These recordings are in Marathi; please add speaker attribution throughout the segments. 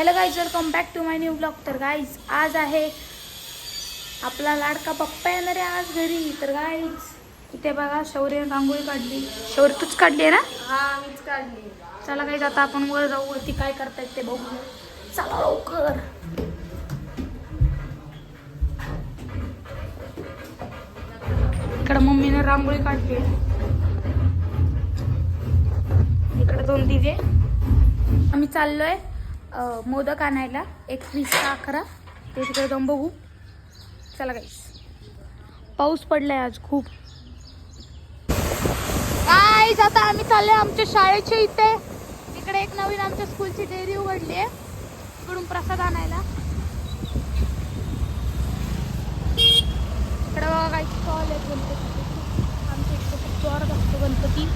Speaker 1: Hello guys welcome back to my new blog तर गाईज आज आहे आपला लाडका पप्पा येणार आहे आज घरी. तर गाईज इथे बघा शौर्य रांगोळी काढली. शौर्य तूच काढली आहे ना?
Speaker 2: हा मीच काढली.
Speaker 1: चला गाईज आता आपण वर जाऊ. वरती काय करतायत ते बघू. चला लवकर. इकडे मम्मीने रांगोळी काढली. इकडे दोन दिवे आम्ही चाललोय. मोदक आणायला एक वीस अकरा. ते तिकडे जाऊन बघू. चला गाईस पाऊस पडलाय आज खूप. काय आता आम्ही चालले आमच्या शाळेच्या इथे. इकडे एक नवीन आमच्या स्कूलची डेअरी उघडली आहे. इकडून प्रसाद आणायला. इकडे बघा काही स्टॉल आहेत गणपती आमच्या इकडे खूप जोरात असतो गणपती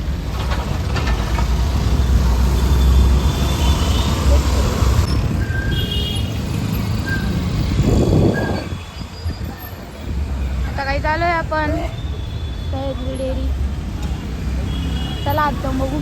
Speaker 1: आता काही आपण सह्याद्री डेअरी चला आज बघू.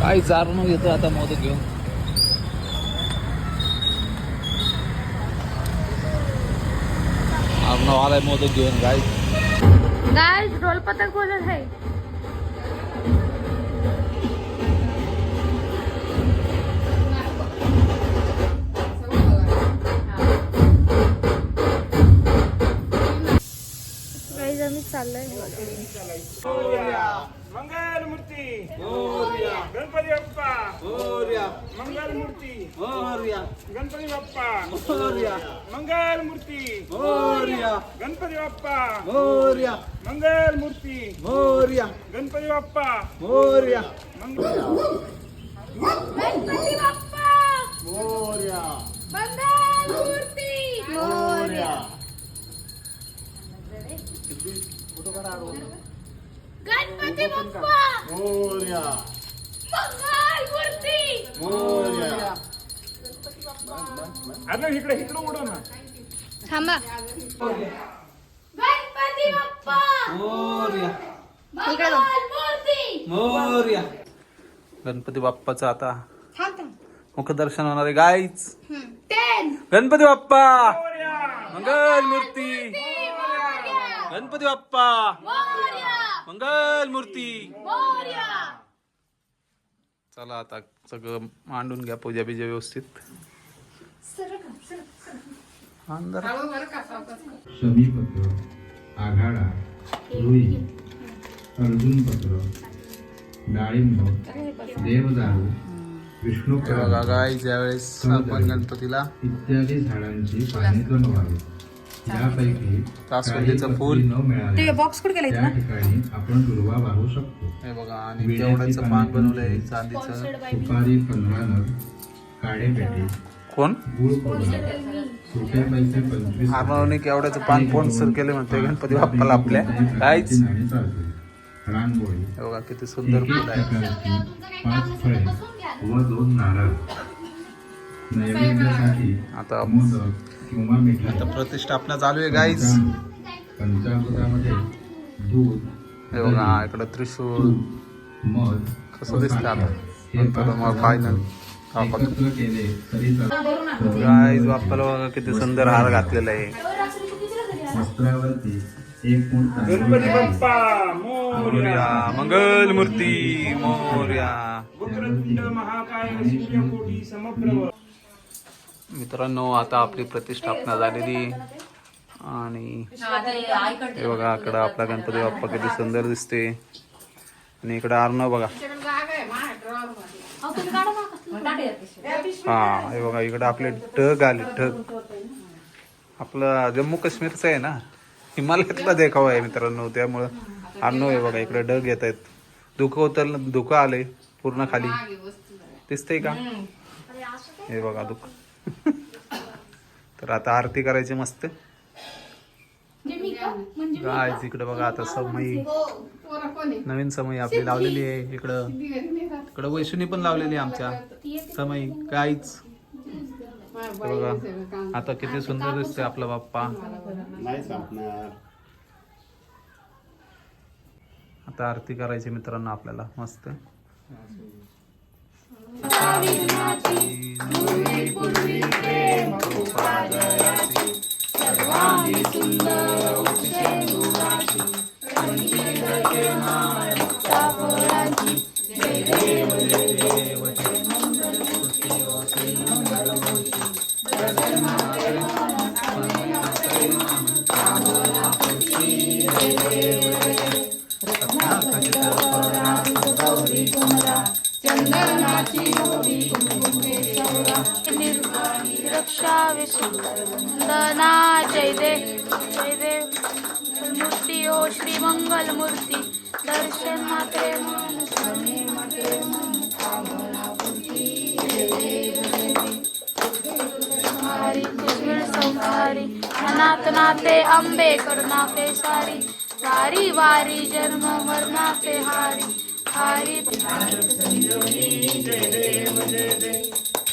Speaker 3: काय चारण येतो आता मोदक घेऊन. अर्णव आलाय मोदक घेऊन काय
Speaker 1: गाइस ढोल पतंग बोलत है। गाइस आम्ही चाललोय.
Speaker 4: मंगल मूर्ती गणपती बाप्पा. मंगल मूर्ती गणपती बाप्पा. मंगल मूर्ती गणपती बाप्पा. मंगल मूर्ती गणपती बाप्पा. मंगल
Speaker 1: गणपती बाप्पा. मंगल मूर्ती गणपती बाप्पा मंगल मूर्ती
Speaker 4: अरे इकडे इकडे उडव ना.
Speaker 1: थांबा. गणपती बाप्पा मंगल मूर्ती!
Speaker 3: गणपती बाप्पाचं आता मुखदर्शन होणार आहे. गाईच
Speaker 1: टेन
Speaker 3: गणपती बाप्पा! मंगल मूर्ती! गणपती बाप्पा! मंगल मूर्ती चला आता सगळं मांडून घ्या पूजा बिजा व्यवस्थित. अंदर
Speaker 5: शमीपत्र आघाडा रुई अर्जुनपत्र डाळिंब देवदारू विष्णू
Speaker 3: बघा ज्यावेळेस आपण गणपतीला
Speaker 5: इत्यादी झाडांची पाने जमवावी यापैकी
Speaker 3: जास्वंदीचं फूल.
Speaker 5: पत्री न मिळाले त्या ठिकाणी आपण दुर्वा वाहू शकतो.
Speaker 3: हे बघा आणि तेवढ्याचं पान बनवलंय चांदीचं.
Speaker 5: सुपारी पंधरा नग काळे पेटे
Speaker 3: कोण?
Speaker 5: गुळ पावडर सुट्या पैसे पंचवीस
Speaker 3: आर्नवने केवढ्याचं पान स्पॉन्सर केले म्हणते गणपती बाप्पाला आपल्या. काहीच?
Speaker 5: रांगोळी
Speaker 3: बघा किती सुंदर
Speaker 5: एक
Speaker 3: फुल आहे.
Speaker 5: प्रकारची पाच फळे व दोन नारळ. नैवेद्यासाठी
Speaker 3: आता
Speaker 5: मोदक किंवा मिठाई
Speaker 3: आता प्रतिष्ठापना चालू आहे गाईज
Speaker 5: पंचामृत- पंचामृतामध्ये दूध
Speaker 3: हे बघा इकडं त्रिशूल
Speaker 5: तूप मध
Speaker 3: कसं दिसतं आता. गाईज बाप्पाला बघा किती सुंदर हार घातलेला आहे.
Speaker 5: वस्त्रावरती एक मूठ तांदूळ
Speaker 4: गणपती
Speaker 5: घालावे.
Speaker 4: बाप्पा मोर्या.
Speaker 3: मोर्या मंगल मूर्ती मोर्या
Speaker 4: महाकाय समप्रभ
Speaker 3: मित्रांनो आता आपली प्रतिष्ठापना झालेली. आणि हे बघा इकडं आपला गणपती बाप्पा किती सुंदर दिसते. आणि इकडं अर्णव बघा. हा हे बघा इकडं आपले ढग आले ढग. आपलं जम्मू काश्मीरचं आहे ना? हिमालयातला देखावा आहे मित्रांनो त्यामुळं अर्णव आहे बघा इकडे ढग येत आहेत. धुकं उतरलं धुकं आले पूर्ण खाली. दिसतंय का? हे बघा दुःख तर आता आरती करायची मस्त. काय इकडे बघा आता समई. नवीन समई आपली लावलेली आहे इकडं. इकडं वैशुनी पण लावलेली आहे आमच्या. समई काहीच हे बघा आता किती सुंदर दिसते आपला बाप्पा. आता आरती करायची मित्रांनो आपल्याला मस्त.
Speaker 1: रक्षा सुंदर जय देव जय देव मूर्ती ओ श्री मंगल मूर्ती दर्शन मात्रे हरी। संसारी अनाथ नाते अंबे करुणाते सारी। वारी वारी जन्म मरणाचे हारी हारी।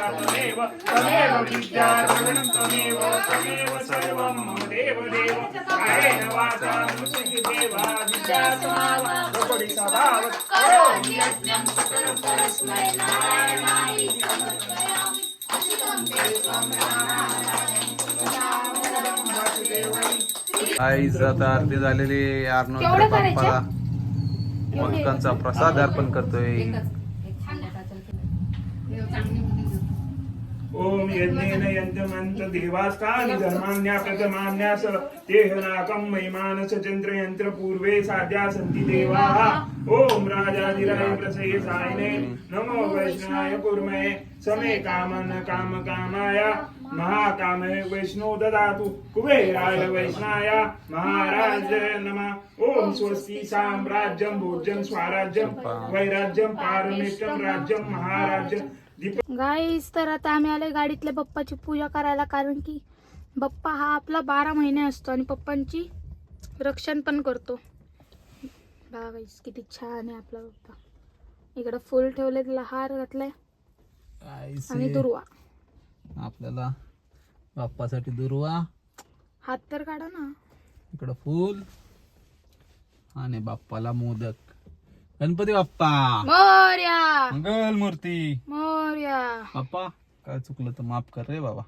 Speaker 4: तमेव विद्यारणं तमेव तमेव सर्वं मम देव देव कायेन वाचा मनसि देवा विद्यासमावा उपरि सदावत् करोमि यज्ञं सकलं परस्मै नारायणाय समर्पयामि असितं ते त्वं
Speaker 3: आईच आता आरती झालेली अर्णव? बाप्पाला मोदकांचा प्रसाद अर्पण करतोय.
Speaker 4: ओम यज्ञेन यन्त्रमन्त्र देवास्तानि धर्माण्या प्रथमान्यास तेहनाकं महिमानस चन्द्र यन्त्र पूर्वे साध्या सन्ति देवाः। ओम राजाधिराय प्रसये सायने नमो वैष्णाय कुर्मये। समे कामन काम कामाय। महाकामे वैष्णो ददातु। कुबेराय वैष्णाय महाराज नमः। ओम स्वस्ति साम्राज्यं भोज्यं स्वराज्यं वैराज्यं पारमेष्टं राज्यं महाराज्यं दीप
Speaker 1: गाईस तर आता आम्ही आले गाडीतल्या बाप्पाची पूजा करायला कारण की बाप्पा हा आपला बारा महिने असतो आणि पप्पांची रक्षण पण करतो. बघा गाईस किती छान आहे आपला बाप्पा. इकडं फुल ठेवले त्याला हार घातलाय आणि दुर्वा.
Speaker 3: आपल्याला बाप्पासाठी दुर्वा.
Speaker 1: हात तर काढा ना.
Speaker 3: इकडं फूल. आणि बाप्पाला मोदक. गणपती बाप्पा.
Speaker 1: मोर्या.
Speaker 3: मंगल मूर्ती.
Speaker 1: मोर्या.
Speaker 3: बाप्पा काय चुकलं तर माफ कर रे बाबा.